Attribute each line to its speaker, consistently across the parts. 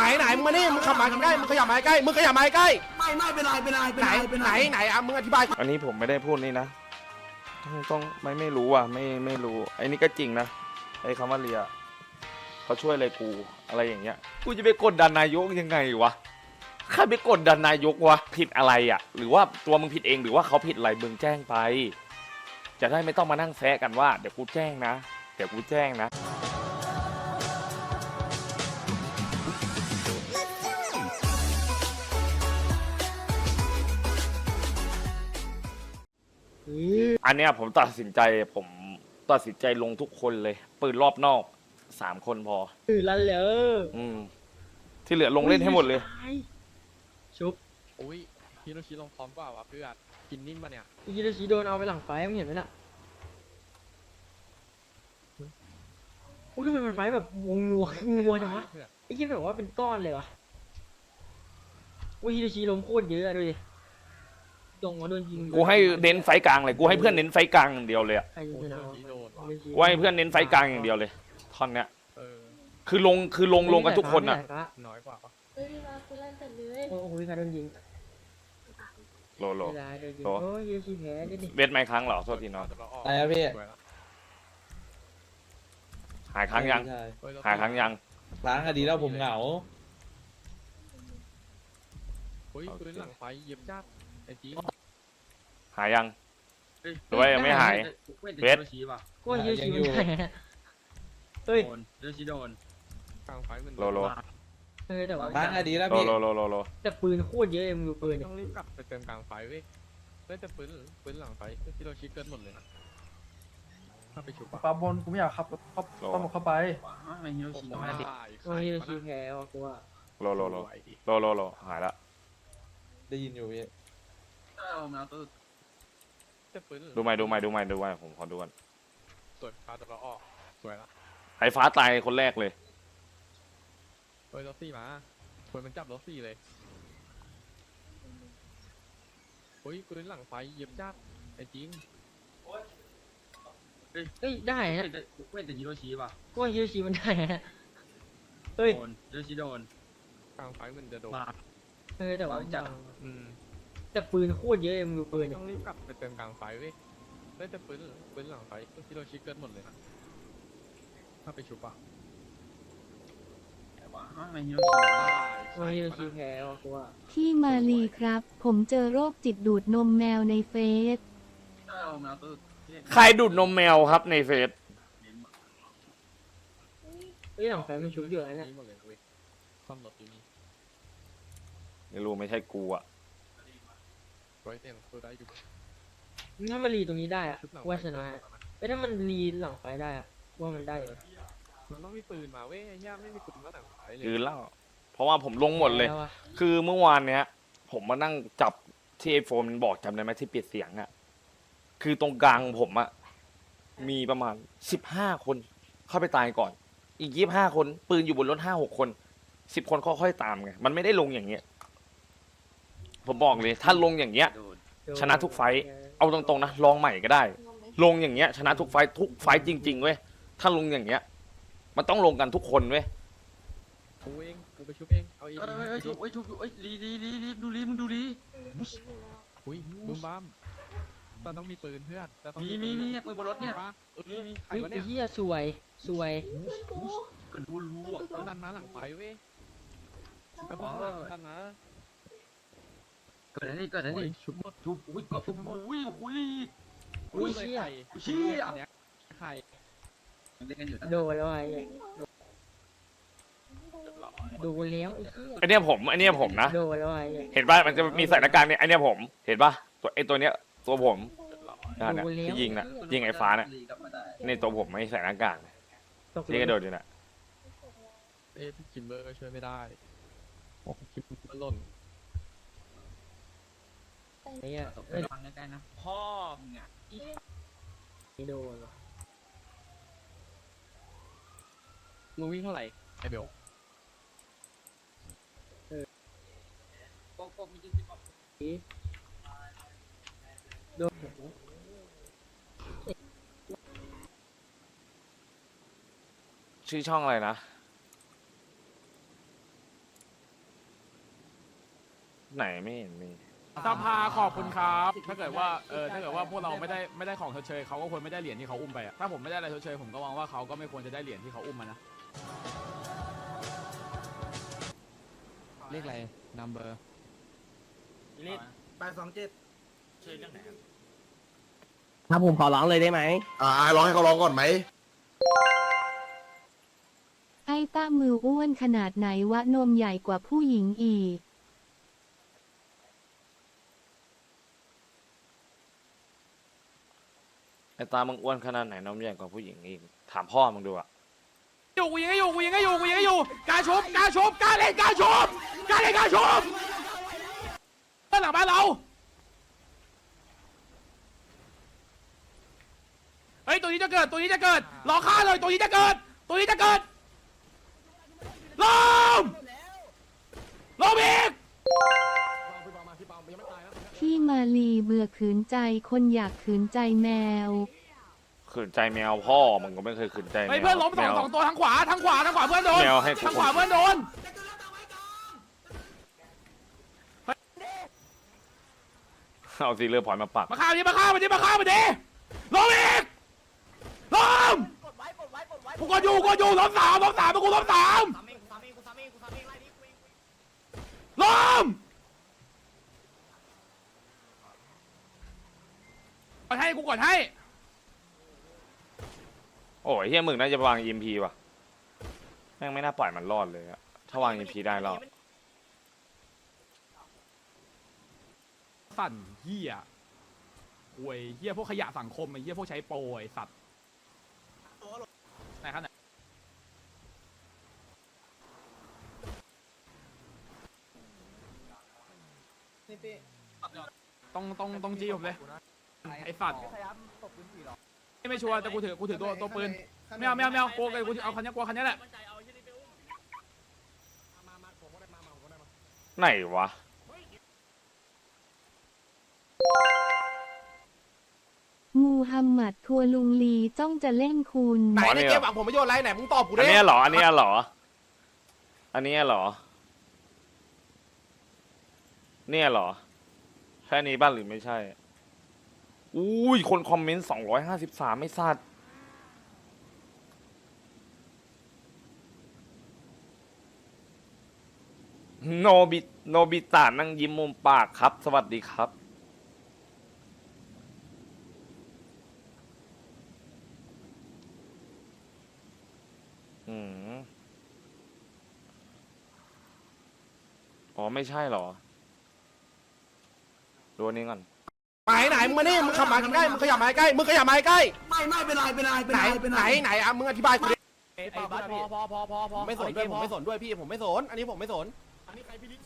Speaker 1: ไหนไหนมึงมานี่มึงขับมาใกล้มึงขยับมาใกล้มึงขยับมาใกล้
Speaker 2: ไม่ไม่เป็นไรเป็นไรเป็น
Speaker 1: ไหน
Speaker 2: ไรเป็น
Speaker 1: ไหน
Speaker 2: ไร
Speaker 1: ไหนอะมึงอธิบาย
Speaker 3: อันนี้ผมไม่ได้พูดนี่นะ ต้องต้องไม่ไม่รู้อะ ไม่ไม่รู้ไอ้นี่ก็จริงนะไอ้คำว่าเลียเขาช่วยอะไรกูอะไรอย่างเงี้ยกูจะไปกดดันนายกยังไงวะใครไปกดดันนายกวะผิดอะไรอะ หรือว่าตัวมึงผิดเองหรือว่าเขาผิดอะไรมึงแจ้งไป จะได้ไม่ต้องมานั่งแซะกันว่าเดี๋ยวกูแจ้งนะเดี๋ยวกูแจ้งนะ อันเนี้ยผมตัดสินใจผมตัดสินใจลงทุกคนเลย ปืนรอบนอกสามคนพอ
Speaker 4: ตื่นแล้วเหรอ
Speaker 3: อืม ที่เหลือลงเล่นให้หมดเลย
Speaker 4: ชุบ
Speaker 5: อุ้ยฮิโรชิลงพร้อมกว่าวะเพื่อนกินนิ่มปะเนี่ย
Speaker 4: ยูริชิโดนเอาไปหลังไฟมึงเห็นไหมน่ะโอ้ยทำไมมันไฟแบบงงงัวงัวจังวะ
Speaker 5: เพื่อน
Speaker 4: ไอ้ที่แบบว่าเป็นก้อนเลยวะโอ้ยยูริชิล้มโคตรเยอะอะดูดิ ตรงว่าโดนยิง
Speaker 3: กูให้เน้นไฟกลางเลยกูให้เพื่อนเน้นไฟกลางอย่างเดียวเลยอะ
Speaker 4: ใครจะ
Speaker 5: โอ้
Speaker 4: ช
Speaker 5: ย
Speaker 4: นะ
Speaker 5: ฮิโรชิโดน
Speaker 4: ยูริชิ
Speaker 3: กูให้เพื่อนเน้นไฟกลางอย่างเดียวเลยท่อนเนี้ย
Speaker 5: เออ
Speaker 3: คือลงคือลงลงกันทุกคนอะ
Speaker 4: ไม่ได้
Speaker 5: น้อยกว่าปะ
Speaker 6: เฮ้ยมาคุณเล่นแต่เลย
Speaker 4: โอ้โหใครโดนยิง
Speaker 3: โลโล
Speaker 4: เวลาโดนยิง
Speaker 3: โล
Speaker 4: โอ้ยยูริชิแพ้ดิดิ
Speaker 3: เวทไม่ครั้งเหรอโทษทีน้อง
Speaker 5: เดี๋ยวเราออก
Speaker 7: อะไรครับพี่
Speaker 5: สวยละ
Speaker 3: หายครั้งยัง
Speaker 7: ใช่
Speaker 5: เฮ้เร
Speaker 3: หายครั้งยัง
Speaker 7: ล้างอดีตแล้วผมเหงา
Speaker 5: เฮ้ยกูเล่นหลังไฟเย็บจัด ไอ้จี
Speaker 3: หายยัง หรือว่ายังไม่หายเวท
Speaker 4: กูว่ายูริชิมันแพ้เฮ้ย
Speaker 2: เดชิโดน
Speaker 5: กลางไฟมัน
Speaker 3: โลโล
Speaker 4: เออแต่ว่า
Speaker 7: ล้างอดีตแล้ว
Speaker 3: โล
Speaker 7: พี่
Speaker 3: โลโลโลโล
Speaker 4: แต่ปืนโคตรเยอะเอ็มดูปืนดิ
Speaker 5: ต้องรีบกลับไปเติมกลางไฟเว้ยเล่นแต่ปืนปืนหลังไฟฮิโรชิเกินหมดเลยถ้าไปชุบปะ
Speaker 8: ปาบนกูไม่อยากขับรถเข้า
Speaker 3: โล
Speaker 8: ต้องเข้าไป
Speaker 2: ไม่ฮิโรชิ
Speaker 5: โอ้
Speaker 2: ไม่ได้
Speaker 5: ย
Speaker 4: โอ้ยยูริชิแพ้ว่ะกูว่า
Speaker 3: โลโลโลโลโลโลหายละ
Speaker 7: ได้ยินอยู่พี่
Speaker 2: เอามาตัว
Speaker 5: แต่ปืน
Speaker 3: ดูใหม่ดูใหม่ดูใหม่ดูใหม่ผมขอดูกัน
Speaker 5: สวยพาตัวเราออกสวยละ
Speaker 3: ไอ้ฟ้าตายคนแรกเลย
Speaker 5: เฮ้ยรถสี่มาสวยมันจับรถสี่เลยเฮ้ยกูเล่นหลังไฟเย็บจัดไอ้จริง
Speaker 4: เฮ้ยได้ฮะ
Speaker 2: เว้นแต่ฮิโรชิป่ะ
Speaker 4: กูว่ายูริชิมันได้ฮะเฮ้ย
Speaker 2: โดนเดชิโดน
Speaker 5: กลางไฟมันจะโดน
Speaker 2: มา
Speaker 4: เออแต่ว่า
Speaker 2: จัด
Speaker 5: อืม
Speaker 4: แต่ปืนโคตรเยอะเอ็มดูปืนดิ
Speaker 5: ต้องรีบกลับไปเติมกลางไฟเว้ยได้แต่ปืนปืนหลังไฟฮิโรชิเกินหมดเลยถ้าไปชุบอะ
Speaker 2: ไม่ฮิโรชิ
Speaker 4: โอ้ยยูริชิแพ้ว่ะกูว่า
Speaker 6: พี่มาลีครับ ผมเจอโรคจิตดูดนมแมวในเฟซ
Speaker 2: เอามาตัว
Speaker 3: ใครดูดนมแมวครับในเฟซ
Speaker 4: เฮ้ยหลังไฟมันชุบอยู่แล้วเนี่ย
Speaker 5: นี่หมดเลยเว้ยซ่อมรถอยู่นี่
Speaker 3: ไม่รู้ไม่ใช่กูอะ
Speaker 5: ไว้เต็มตัวได้อยู่
Speaker 4: ถ้ามันรีตรงนี้ได้อะ
Speaker 5: ชุบหลัง
Speaker 4: กูว่าชนะเอ้ยถ้ามันรีหลังไฟได้อะกูว่ามันได้อยู่
Speaker 5: มันต้องมีปืนมาเว้ยไอ้ย่าไม่มีปืนมาหลังไฟเลย
Speaker 3: คือเล่าเพราะว่าผมลงหมดเลย
Speaker 4: แล้วอะ
Speaker 3: คือเมื่อวานเนี้ย ผมมานั่งจับที่ไอโฟนมันบอกจำได้ไหมที่ปิดเสียงอะคือตรงกลางผมอะมีประมาณสิบห้าคน เข้าไปตายก่อน อีกยี่ห้าคน ปืนอยู่บนรถห้าหกคนสิบคนค่อยๆตามไงมันไม่ได้ลงอย่างเงี้ย ผมบอกเลย ถ้าลงอย่างเงี้ย ชนะทุกไฟท์เอาตรงๆนะลองใหม่ก็ได้ ลงอย่างเงี้ย ชนะทุกไฟท์ทุกไฟท์จริงๆเว้ยถ้าลงอย่างเงี้ย มันต้องลงกันทุกคนเว้ย
Speaker 5: กูเองกูไปชุบเอง เอาเอง
Speaker 2: เอ้ยเอ้ยชุบเอ้ยชุบเอ้ยลีลีลีลีดูลีมึงดูลี
Speaker 5: อุ้ยบึ้มบ้ามแต่ต้องมีปืนเพื่อนแต่ต้อง
Speaker 2: มีมีมีปืนบนรถเนี่ย
Speaker 5: ปะเออมีใคร
Speaker 4: เฮ้ยวะไอ้
Speaker 5: เนี่ย
Speaker 4: เหี้ยสวย สวย
Speaker 2: ก็ดูรู้อะ
Speaker 5: ต้องดันมาหลังไฟเว้ยแล้วพอดันมา
Speaker 2: เกิดอะไรนี่เกิดอะไร
Speaker 5: โอ้ย
Speaker 2: นี่
Speaker 5: ชุบหมด
Speaker 2: ชุบอุ้ยชุบอุ้ยอุ้ย
Speaker 4: อุ้ยเหี้ย
Speaker 2: เชี่ย
Speaker 5: อันเนี้ยใคร
Speaker 2: เล่นกันอยู่
Speaker 4: โดนแล้วไอ้เหี้ยดนแล้วไอ้เหี้ย
Speaker 3: อเนี้ยผมไอเนี้ยผมนะ
Speaker 4: โดนแล้วไอ้เหี้ย
Speaker 3: เห็นป่ะมันจะมีใส่หน้ากากเนี่ยไอเนี้ยผม เห็นป่ะตัวไอ้ตัวเนี้ยตัวผมนั่นน่ะที่ยิงน่ะยิงไอ้ฟ้าน่ะนี่ตัวผมไม่ใส่หน้ากากนี่กระโดดอยู่น่ะ
Speaker 5: เอ้พี่คิมเบอร์ก็ช่วยไม่ได้โอ้คิมเบอร์หล่น
Speaker 4: ไอ้เหี้ย
Speaker 2: ตกไป
Speaker 4: เอ้ย
Speaker 2: ฟังใกล้ๆนะ
Speaker 5: พ่อ
Speaker 4: ไม่โดนว่ะ
Speaker 5: มึงวิ่งเท่าไหร่ไอเบล
Speaker 4: โดน
Speaker 3: ชื่อช่องอะไรนะ ไหนไม่เห็นมี
Speaker 8: สภาขอบคุณครับ ถ้าเกิดว่าเออถ้าเกิดว่าพวกเราไม่ได้ไม่ได้ของชดเชยเขาก็ควรไม่ได้เหรียญที่เขาอุ้มไปอะถ้าผมไม่ได้อะไรชดเชยผมก็มองว่าเขาก็ไม่ควรจะได้เหรียญที่เขาอุ้มมานะ
Speaker 5: เลขอะไร number
Speaker 2: แปดสองเจ็ด
Speaker 9: ถ้าผมขอร้องเลยได้ไหม
Speaker 1: อ่าร้องให้เขาร้องก่อนไหม
Speaker 6: ไอ้ต้ามืออ้วนขนาดไหนวะนมใหญ่กว่าผู้หญิงอีก
Speaker 3: ไอ้ตามึงอ้วนขนาดไหนน้องใหญ่กว่าผู้หญิงอีก ถามพ่อมึงดูอะ
Speaker 8: อยู่กูยิงให้อยู่กูยิงให้อยู่กูยิงให้อยู่การชบการชบการเล่นการชบการเล่นการชบเพื่อนหลังบ้านเราเฮ้ยตัวนี้จะเกิดตัวนี้จะเกิดรอฆ่าเลยตัวนี้จะเกิด ตัวนี้จะเกิดลมลมอีก
Speaker 6: พี่มาลีเบื่อขืนใจคนอยากขืนใจแมว
Speaker 3: ขืนใจแมวพ่อมึงก็ไม่เคยขืนใจแมว
Speaker 8: เฮ้ยเพื่อนล้มสอง
Speaker 3: แมว
Speaker 8: สองตัวทางขวาทางขวาทางขวาเพื่อนโดน
Speaker 3: แมวให้กู
Speaker 8: ทางขวาเพื่อนโดน
Speaker 3: เอาซีเรือพอยมาปัก
Speaker 8: มาฆ่ามันดิมาฆ่ามันดิมาฆ่ามันดิลมอีกลมกูกดอยู่กูกดอยู่ล้มสามล้มสามมากูล้มสามล้ม กดให้กูกดให้
Speaker 3: โอ้ยเฮียมึงน่าจะวาง EMP ว่ะแม่งไม่น่าปล่อยมันรอดเลยอะถ้าวาง EMP ได้แล้ว
Speaker 8: สั่นเฮียหวยเฮียพวกขยะสังคมไอ้เฮียพวกใช้โปรไอ้สัตว์ไหนครับไหนต้องต้องต้องจี้ผมเลยไอ้สัตว์ ไม่ชัวร์แต่กูถือกูถือตัวตัวปืน ไม่เอาไม่เอาไม่เอากูกูเอาคันนี้กูเอาคันนี้แหละ
Speaker 3: ไหนวะ
Speaker 6: งูฮัมหมัดทัวลุงลีจ้องจะเล่นคุณ
Speaker 1: ไหน
Speaker 3: อ๋อ
Speaker 1: ใน
Speaker 3: เนี่ย
Speaker 1: เกมหวังผมประโยชน์อะไรไหนมึงตอบกู
Speaker 3: อัน
Speaker 1: ดิ
Speaker 3: เนี้ยเหรอ อันเนี้ยเหรอ อันเนี้ยเหรอ เนี่ยเหรอ แค่นี้บ้านหรือไม่ใช่ อุ้ย คนคอมเมนต์สองร้อยห้าสิบสามไม่สัตว์โนบิโนบิตานั่งยิ้มมุมปากครับ สวัสดีครับ อืมอ๋อ ไม่ใช่เหรอ ดูอันนี้ก่อน
Speaker 1: ไหนไหนมึงมานี่มึงขับมาใกล้มึงขยับมาใกล้มึงขยับมาใกล้
Speaker 9: ไม่ไม่เป็นไรเป็นไรเป็น
Speaker 1: ไหน
Speaker 9: ไรเป็น
Speaker 1: ไห
Speaker 9: ไร
Speaker 1: นไหนอะมึงอธิบายกูดิ
Speaker 4: ไอ้บัสพอพอพอพอพอ
Speaker 1: ไม่สนด้วยผมไม่สนด้วยพี่ผมไม่สนอันนี้ผมไม่สน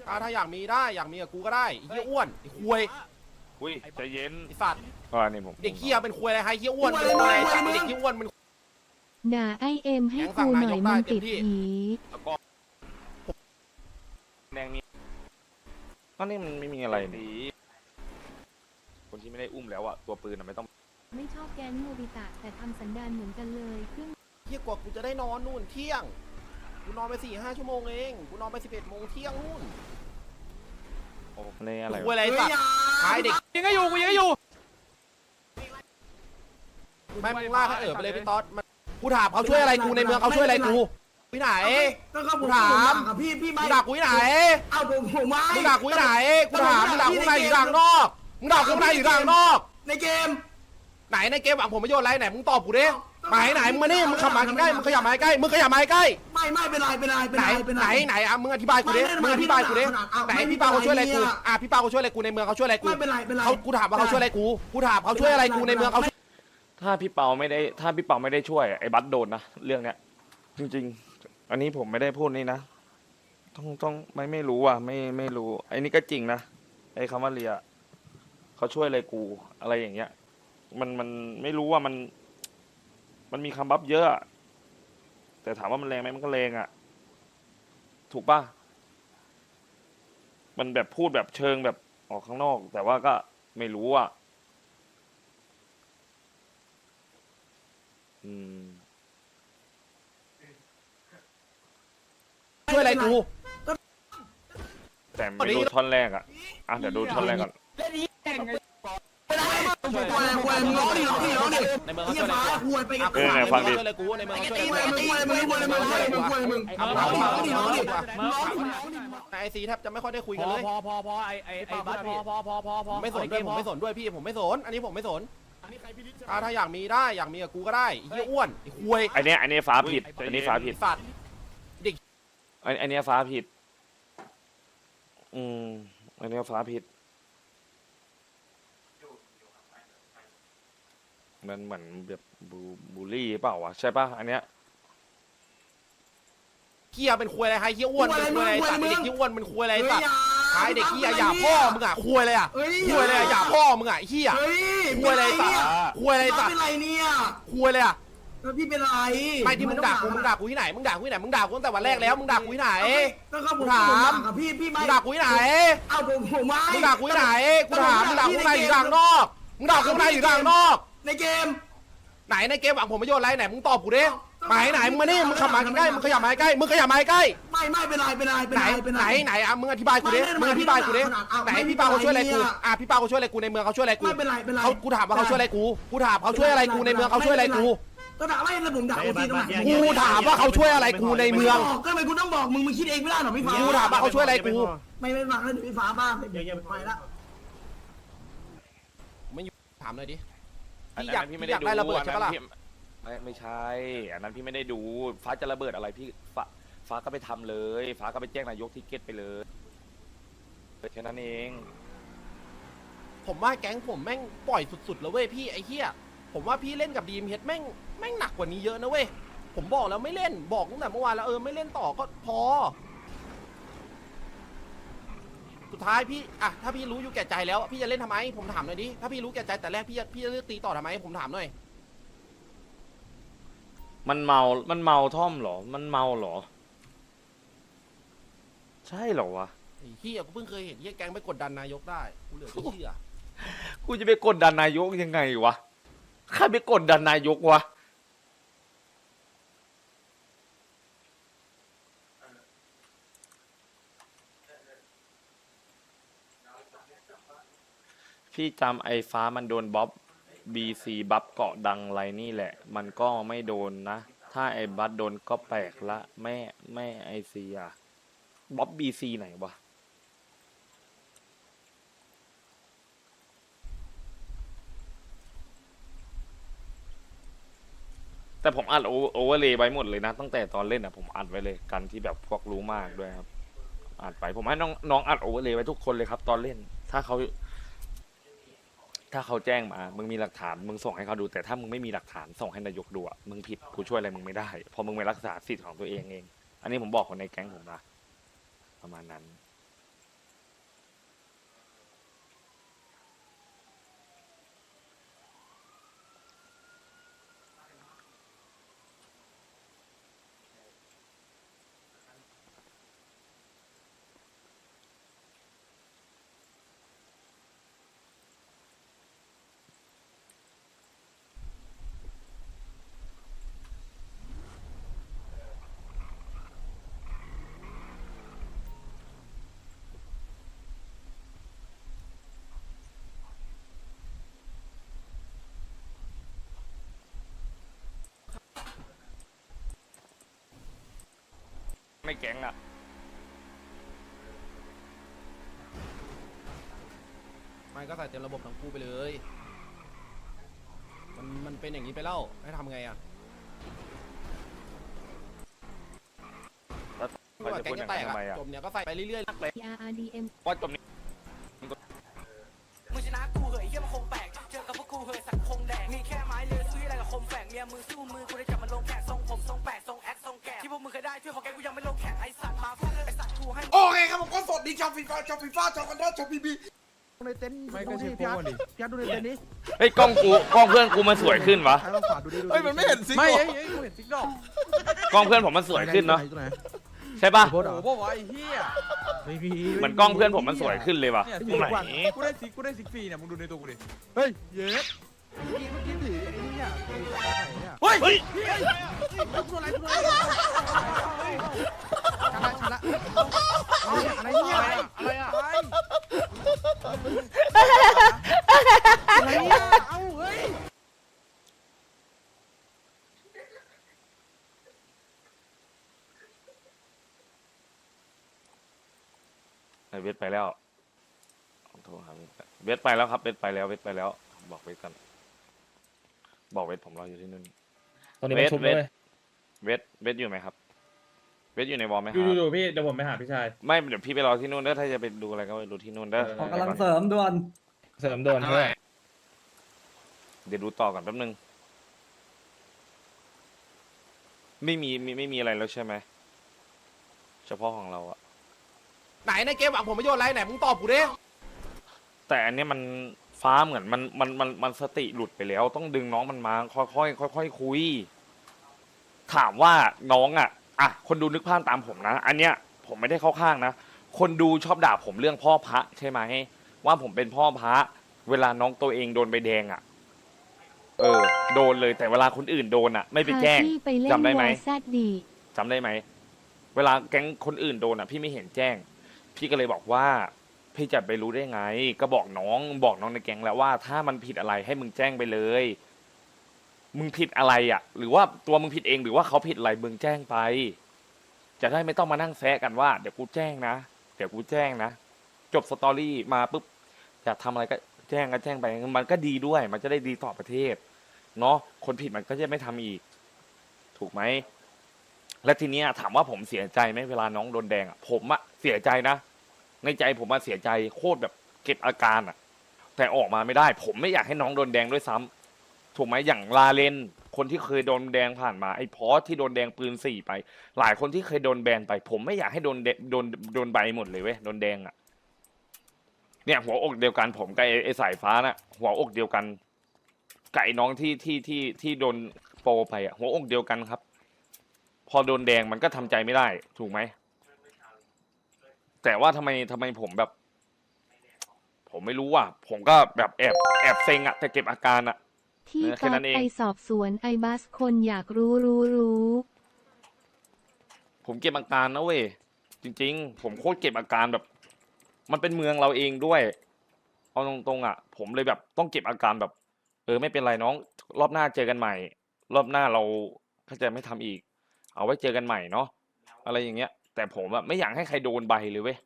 Speaker 1: อ่าถ้าอยากมีได้อยากมีกับกูก็ได้ไอ้เหี้ยอ้วนไอ้ควย
Speaker 3: อุ้ยใจเย็น
Speaker 1: ไอ้สัตว์
Speaker 3: ก็อันนี้ผม
Speaker 1: เด็กเหี้ยเป็นควยอะไรให้เหี้ยอ้วนเป็นควยอะไรสัตว์เด็กเหี้ยอ้วนเป็น
Speaker 6: ด่าไอเอ็มให้
Speaker 1: แก๊งฝั่
Speaker 6: กู
Speaker 1: ง
Speaker 6: หน่อย
Speaker 1: นายกได้
Speaker 6: มันติด
Speaker 1: เต็มที่
Speaker 6: ผี
Speaker 3: แล้วก็แดงนี้ก็นี่มันไม่มีอะไรนี่คน ที่ไม่ได้อุ้มแล้วอะตัวปืนอะไม่ต้อง
Speaker 6: ไม่ชอบแก๊งโนบิตะแต่ทำสันดานเหมือนกันเลยเครื่อง
Speaker 1: เหี้ยกว่ากูจะได้นอนนู่นเที่ยง กูนอนไปสี่ห้าชั่วโมงเอง กูนอนไปสิบเอ็ดโมงเที่ยงนู่น
Speaker 3: โอ้นี่อะไร
Speaker 1: ควย
Speaker 3: วะ
Speaker 1: อะไรสัตว์ขายเด็ก
Speaker 8: ยิงให้อยู่กูยิงให้อยู่
Speaker 1: ไม่มึงลากเขาเอ๋อไปเลยพี่ต๊อดมันกูถามเขาช่วยอะไรกูในเมืองเขาช่วยอะไรกูพี่ไหน
Speaker 9: ก็ก็ผม
Speaker 1: ถาม
Speaker 9: กับพี่พี่
Speaker 1: มึ
Speaker 9: ไม่
Speaker 1: งด่ากูที่ไหน
Speaker 9: เอาผมผมไม่
Speaker 1: มึงด่ากูที่ไหนกูถามมึงด่ากูในหรือด่างนอก มึงด่ากูในหรือด่างนอก
Speaker 9: ในเกม
Speaker 1: ไหนในเกมหวังผมประโยชน์อะไรไหนมึงตอบกูดิไหนไหนมึงมานี่มึงขับมาใกล้มึงขยับมาใกล้มึงขยับมาใกล้
Speaker 9: ไม่ไม่เป็นไรเป็นไรเป็น
Speaker 1: ไหน
Speaker 9: ไรเป็น
Speaker 1: ไหน
Speaker 9: ไร
Speaker 1: ไหนอะมึงอธิบายกูดิ
Speaker 9: ไม่ไม่
Speaker 1: มึงอธิบายกูดิ
Speaker 9: เอา
Speaker 1: ไหน
Speaker 9: ไม่
Speaker 1: พี่ปาเขาช่วยอะไรกู
Speaker 9: ไม่เป็นไร
Speaker 1: อะพี่ปาเขาช่วยอะไรกูในเมืองเขาช่วยอะไรกู
Speaker 9: ไม่เป็นไรเป็นไร
Speaker 1: เขากูถามว่าเขาช่วยอะไรกูกูถามเขาช่วยอะไรกูในเมืองเขา
Speaker 3: ถ้าพี่เปาไม่ได้ถ้าพี่เปาไม่ได้ช่วยไอ้บัสโดนนะเรื่องเนี้ยจริง ๆ อันนี้ผมไม่ได้พูดนี่นะต้องต้องไม่ไม่รู้อะไม่ไม่รู้ไอ้นี่ก็จริงนะไอ้คำว่าเลีย เขาช่วยอะไรกู อะไรอย่างเงี้ย มันมันไม่รู้ว่ามัน มันมีคำบัฟเยอะอะแต่ถามว่ามันแรงไหมมันก็แรงอะ ถูกป่ะ มันแบบพูดแบบเชิงแบบออกข้างนอก แต่ว่าก็ไม่รู้อะ อืม
Speaker 1: ช่วยอะไรกู
Speaker 3: แต่ไม่รู้ท่อนแรกอะ อะเดี๋ยวดูท่อนแรกก่อน
Speaker 9: ควยควยควยมึงร้องดิร้องดิร้องดิ
Speaker 1: ในเมืองเขา
Speaker 9: เฮี
Speaker 1: ช่
Speaker 9: ย
Speaker 1: วยอะไร
Speaker 9: ฟ้าควยไปกับ
Speaker 3: เออไหนฟังดิ
Speaker 1: ช่วยอะไรกูใน เออะไร
Speaker 9: มึ
Speaker 1: กู
Speaker 9: งดิ
Speaker 1: ไอซีแทบจะไม่ค่อยได้คุยกันเลย
Speaker 8: พอพอพอไอไอไอบัสพอพอพอพอพอ
Speaker 1: ไม่สนด้วยผมไม่สนด้วยพี่ผมไม่สน อันนี้ผมไม่สนอ่าถ้าอยากมีได้อยากมีกับกูก็ได้ไอ้เหี้ยอ้วนไอ้ควย
Speaker 3: อันเนี้ยอันเนี้ยฟ้าผิด อันนี้ฟ้าผิด
Speaker 1: ไอ้สัตว์
Speaker 3: อันอันเนี้ยฟ้าผิด อืมอันเนี้ยฟ้าผิด มันเหมือนแบบบูบูลลี่เปล่าวะใช่ปะอันเนี้ย
Speaker 1: เหี้ยเป็นควยอะไรไอ้เหี้ยอ้วนเป็นควยอะไรสัตว์ไอ้เด็กเหี้ยอ้วนเป็นควยอะไร
Speaker 9: เฮ้ย
Speaker 1: สัตว์
Speaker 9: อย่า
Speaker 1: ไอ้เด็กเหี้ยอย่าพ่อมึงอะควยอะไรอะ
Speaker 9: เฮ้ย
Speaker 1: ควยอะไรอะอย่าพ่อมึงอะไอ้เหี้ย
Speaker 9: เฮ้ย
Speaker 1: ควยอะไรสัตว์ควยอะไรสัต
Speaker 9: เป็
Speaker 1: ว์
Speaker 9: นไรเนี่ย
Speaker 1: ควยอะไรอะ
Speaker 9: แล้วพี่เป็นไร
Speaker 1: ไม่ที่มึงด่ากูมึงด่ากูที่ไหนมึงด่ากูที่ไหนมึงด่ากูตั้งแต่วันแรกแล้วมึงด่ากูที่ไหน
Speaker 9: ก็ก็ผม
Speaker 1: ถาม
Speaker 9: กับพี่พี่
Speaker 1: มึ
Speaker 9: ไม่
Speaker 1: งด่ากูที่ไหน
Speaker 9: เอ้าผมผมไม่
Speaker 1: มึงด่ากูที่ไหนกูถามมึงด่ากูในหรือด่างนอกมึงด่ากูในหรือด่างนอก
Speaker 9: ในเกม
Speaker 1: ไหนในเกมหวังผมประโยชน์อะไรไหนมึงตอบกูดิไหนไหนมึงมานี่มึงขับมาใกล้มึงขยับมาใกล้มึงขยับมาใกล้
Speaker 9: ไม่ไม่เป็นไรเป็นไรเป็น
Speaker 1: ไหน
Speaker 9: ไรเป็น
Speaker 1: ไหน
Speaker 9: ไร
Speaker 1: ไหนอะมึงอธิบายกูดิมึงอธิบายกูดิไหนพี่เปาเขาช่วยอะไรกูอะพี่เปาเขาช่วยอะไรกูในเมืองเขาช่วยอะไรกู
Speaker 9: ไม่เป็นไรเป็นไร
Speaker 1: เขากูถามว่าเขาช่วยอะไรกูกูถามเขาช่วยอะไรกูในเมืองเขาช่วยอะไรกู
Speaker 9: ก็ด่าไม่แล้วผมด่าโอทีตรงไหน
Speaker 1: กูถามว่าเขาช่วยอะไรกูในเมือง
Speaker 9: ก็ทำไมกูต้องบอกมึงมึงคิดเองไม่ได้หรอพี่ฟ้า
Speaker 1: กูถามว่าเขาช่วยอะไรกู
Speaker 9: ไม่ไม่ฟังแล้วเดี๋ยวพี่ฟ้าบ้าไปไปละ
Speaker 1: ถามหน่อยดิ
Speaker 3: อัน
Speaker 1: พี่อยาก
Speaker 3: นั้นพี่
Speaker 1: พี่
Speaker 3: ไม่
Speaker 1: อ
Speaker 3: ได้
Speaker 1: ยาก
Speaker 3: ดู
Speaker 1: ได้ระเบิดใช่ปะล่ะ
Speaker 3: อันนั้นพี่ไม่ไม่ใช่ อันนั้นพี่ไม่ได้ดู ฟ้าจะระเบิดอะไรพี่ฟ้าฟ้าก็ไปทำเลย ฟ้าก็ไปแจ้งนายกที่เก็ตไปเลยแค่นั้นเอง
Speaker 1: ผมว่าแก๊งผมแม่งปล่อยสุดๆแล้วเว้ยพี่ไอ้เหี้ยผมว่าพี่เล่นกับดีมเฮดแม่งแม่งหนักกว่านี้เยอะนะเว้ยผมบอกแล้วไม่เล่นบอกตั้งแต่เมื่อวานแล้วเออไม่เล่นต่อก็พอ สุดท้ายพี่อะถ้าพี่รู้อยู่แก่ใจแล้ว พี่จะเล่นทำไม ผมถามหน่อยดิ ถ้าพี่รู้แก่ใจแต่แรกพี่จะพี่จะเลือกตีต่อทำไม ผมถามหน่อย
Speaker 3: มันเมา มันเมาท่อมเหรอ มันเมาเหรอ ใช่เหรอวะ
Speaker 1: ไอ้เหี้ยกูเพิ่งเคยเห็นเหี้ยแก๊งไปกดดันนายกได้ กูเหลือจะเชื่อ
Speaker 3: กูจะไปกดดันนายกยังไงวะ ใครไปกดดันนายกวะ พี่จำไอ้ฟ้ามันโดนบ๊อบบีซีบัฟเกาะดังไรนี่แหละ มันก็ไม่โดนนะ ถ้าไอ้บัฟโดนก็แปลกละ แม่แม่ไอซีอะบ๊อบบีซีไหนวะแต่ผมอัดโอเวอร์เลยไว้หมดเลยนะ ตั้งแต่ตอนเล่นอะผมอัดไว้เลยกันที่แบบพวกรู้มากด้วยครับอัดไปผมให้น้องน้องอัดโอเวอร์เลยไว้ทุกคนเลยครับ ตอนเล่น ถ้าเขา ถ้าเขาแจ้งมา มึงมีหลักฐาน มึงส่งให้เขาดู แต่ถ้ามึงไม่มีหลักฐานส่งให้นายกดูอะมึงผิด กูช่วยอะไรมึงไม่ได้ เพอมึงไม่รักษาสิทธิ์ของตัวเองเอง อันนี้ผมบอกคนในแก๊งผมนะ ประมาณนั้น ไม่แก๊งอะ
Speaker 1: ไม่ก็ใส่เต็มระบบทั้งคู่ไปเลย มันมันเป็นอย่างนี้ไปแล้วให้ทำไงอะ
Speaker 3: แล้ว
Speaker 1: ไม่ว่าแก๊งจะแตก
Speaker 3: ทำไม
Speaker 1: อะ
Speaker 3: อะ
Speaker 1: จมเนี่ยก็ใส่ไปเรื่อยๆ
Speaker 6: ยา RDM
Speaker 3: ว่าจมนี้
Speaker 9: ฟีฟ่าชาวฟีฟ่าชาวกันเดอร์ชาวพีบี
Speaker 5: ในเต็นท์ไม่ก็ชื่อพวกมันดิ
Speaker 8: ยัดดูในเต็นท์นี้
Speaker 3: เฮ้ยกล้องกูกล้องเพื่อนกูมันสวยขึ้นวะ
Speaker 8: ใครลองฝาดูดิดูดิ
Speaker 7: เฮ้ยมันไม่เห็นซิก
Speaker 8: ไม่
Speaker 7: เหรอ
Speaker 8: เอ้ยเอ้ยกูเห็นซิกดอก
Speaker 3: กล้องเพื่อนผมมันสวยขึ้นเนาะ
Speaker 8: ตัวไหน
Speaker 3: ใช่ปะ
Speaker 8: โคตร
Speaker 7: โอ้
Speaker 8: เหร
Speaker 7: โห
Speaker 8: อ
Speaker 7: บอกว่าไอ้เหี้ย
Speaker 8: ไม่มี
Speaker 3: เหมือนกล้องเพื่อนผมมันสวยขึ้นเลยว่ะ
Speaker 7: เนี่ย
Speaker 3: ตรงไหน
Speaker 7: กูได้ซิกกูได้ซิกฟรีเนี่ยมึงดูในตัวกูดิ
Speaker 8: เฮ้ยเย็ดเมื่อกี้เมื่อกี้ถือไอ้นี่เนี่ยถือไข่เนี่ย
Speaker 7: เฮ้ย
Speaker 3: เฮ้ย
Speaker 8: ตัวอะไรตัวอะไร อะไรเอะเอาไอ้
Speaker 3: เวทไปแล้วโทรหาเวทไปแล้วครับเวทไปแล้วเวทไปแล้ว บอกเวทกัน บอกเวทผมรออยู่ที่นู่น
Speaker 8: ตอนนี้บแเว้เว
Speaker 3: ทเวทอยู่ไหมครับ เวทอยู่ในวอลไหมค
Speaker 8: ดู
Speaker 3: รับ
Speaker 8: ดูดูพี่เดี๋ยวผมไปหาพี่ชาย
Speaker 3: ไม่เดี๋ยวพี่ไปรอที่นู่นเด้อถ้าจะไปดูอะไรก็ไปดูที่นู่นเด้อ
Speaker 8: เออ
Speaker 3: ดี๋ยวก่อน
Speaker 8: เสริมด่วนเพื่อน
Speaker 3: เดี๋ยวดูต่อก่อนแป๊บนึง ไม่มีมีไม่มีอะไรแล้วใช่ไหมเฉพาะของเราอะ
Speaker 1: ไหนในเกมหวังผมประโยชน์อะไรไหนมึงตอบกูดิ
Speaker 3: แต่อันเนี้ยมันฟ้าเหมือนมันมันมันมันสติหลุดไปแล้ว ต้องดึงน้องมันมาค่อยค่อยค่อยค่อยคุย ถามว่าน้องอะ อะคนดูนึกภาพตามผมนะ อันเนี้ยผมไม่ได้เข้าข้างนะ คนดูชอบด่าผมเรื่องพ่อพระใช่ไหมว่าผมเป็นพ่อพระ เวลาน้องตัวเองโดนใบแดงอะ เออ โดนเลยแต่เวลาคนอื่นโดนอะ ไม่ไปแจ้ง
Speaker 6: พาพี่ไปเล่น
Speaker 3: จำได้ไหม
Speaker 6: วอแซดดี
Speaker 3: จำได้ไหม เวลาแก๊งคนอื่นโดนอะ พี่ไม่เห็นแจ้ง พี่ก็เลยบอกว่า พี่จะไปรู้ได้ไง ก็บอกน้องบอกน้องในแก๊งแล้วว่า ถ้ามันผิดอะไรให้มึงแจ้งไปเลย มึงผิดอะไรอะ หรือว่าตัวมึงผิดเองหรือว่าเขาผิดอะไรมึงแจ้งไป จะได้ไม่ต้องมานั่งแซะกันว่าเดี๋ยวกูแจ้งนะเดี๋ยวกูแจ้งนะจบสตอรี่มาปุ๊บอยากทำอะไรก็แจ้งก็แจ้งไปมันก็ดีด้วย มันจะได้ดีต่อประเทศ เนาะคนผิดมันก็จะไม่ทำอีก ถูกไหมและทีนี้ถามว่าผมเสียใจไหมเวลาน้องโดนแดงอะผมอะเสียใจนะในใจผมมาเสียใจโคตรแบบเก็บอาการอะ แต่ออกมาไม่ได้ ผมไม่อยากให้น้องโดนแดงด้วยซ้ำ ถูกไหมอย่างลาเลนคนที่เคยโดนแดงผ่านมาไอ้พอสที่โดนแดงปืนสี่ไป หลายคนที่เคยโดนแบนไป ผมไม่อยากให้โดนแดโดนโดนใบหมดเลยเว้ยโดนแดงอะเนี่ยหัวอกเดียวกันผมกับไอ้ไอ้สายฟ้าน่ะหัวอกเดียวกันกับไอ้น้องที่ที่ที่ที่โดนโปรไปอะหัวอกเดียวกันครับ พอโดนแดงมันก็ทำใจไม่ได้ ถูกไหมแต่ว่าทำไมทำไมผมแบบ ผมไม่รู้อะผมก็แบบแอบแอบเซ็งอะแต่เก็บอาการอะ
Speaker 6: ที่
Speaker 3: เออแค่
Speaker 6: ก๊อ
Speaker 3: นั้
Speaker 6: ต
Speaker 3: นเอง
Speaker 6: ไปสอบสวนไอบัสคนอยากรู้รู้รู้
Speaker 3: ผมเก็บอาการนะเว้ยจริง ๆ ผมโคตรเก็บอาการแบบ มันเป็นเมืองเราเองด้วย เอาตรงๆอะ ผมเลยแบบต้องเก็บอาการแบบ เออไม่เป็นไรน้อง รอบหน้าเจอกันใหม่ รอบหน้าเราก็จะไม่ทำอีก เอาไว้เจอกันใหม่เนาะอะไรอย่างเงี้ย แต่ผมอะไม่อยากให้ใครโดนใบเลยเว้ย